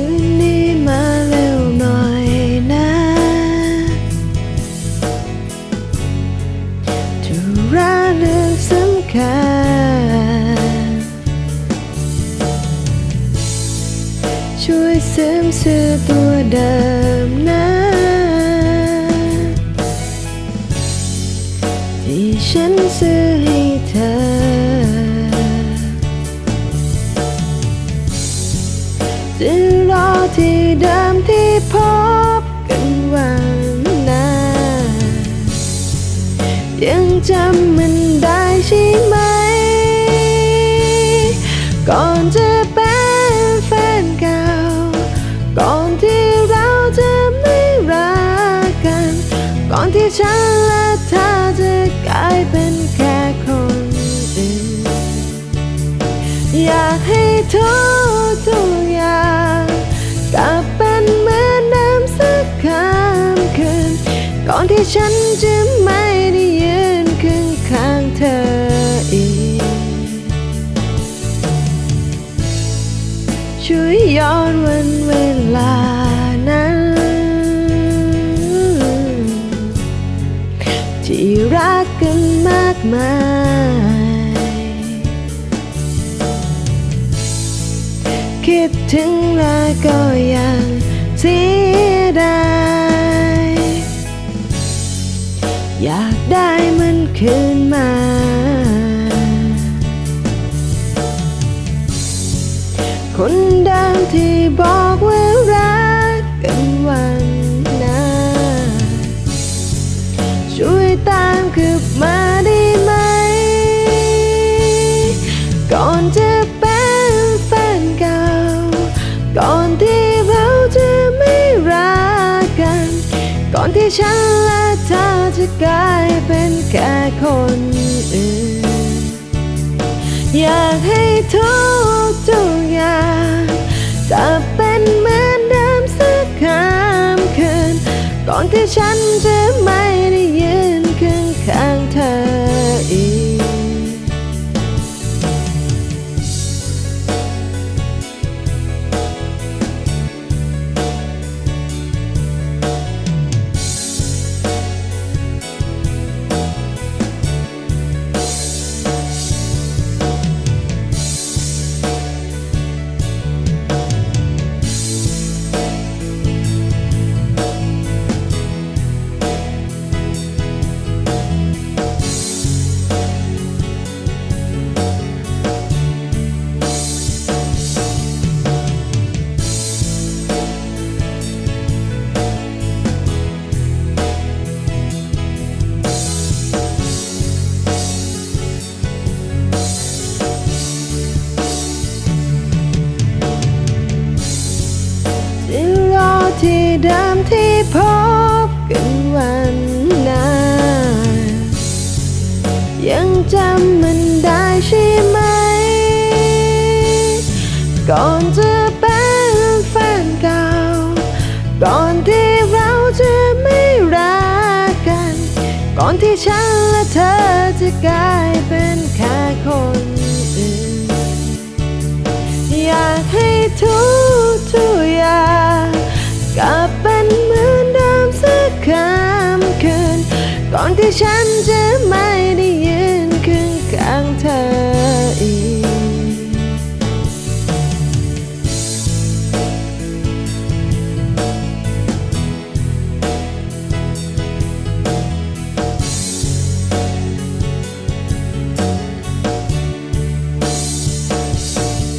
คืนนี้มาเร็วหน่อยนะ ธุระเรื่องสำคัญ ช่วยเสริมเสื้อตัวเดิมนะ ที่ฉันซื้อ จำมันได้ใช่ไหม ก่อนจะเป็นแฟนเก่า ก่อนที่เราจะไม่รักกัน ก่อนที่ฉันและเธอจะกลายเป็นแค่คนอื่น อยากให้ทุกทุกอย่างกลับเป็นเหมือนเดิมสักคำคืน ก่อนที่ฉันจะ มาย คิดถึงแล้วก็ยังเสียดายอยากได้มันคืนมา คนเดิมที่บอกว่ารักกันวันนั้นช่วยตามคืบมา อนที่ฉันและเธอจะกลายเป็นแค่คนอื่น อยากให้ทุกทุกอย่างกลับเป็นเหมือนเดิมสักคำคืน ก่อนที่ฉัน เดิมที่พบกันวันนั้นยังจำมันได้ใช่ไหม ก่อนจะเป็นแฟนเก่า ก่อนที่เราจะไม่รักกัน ก่อนที่ฉันและเธอจะกลายเป็นำ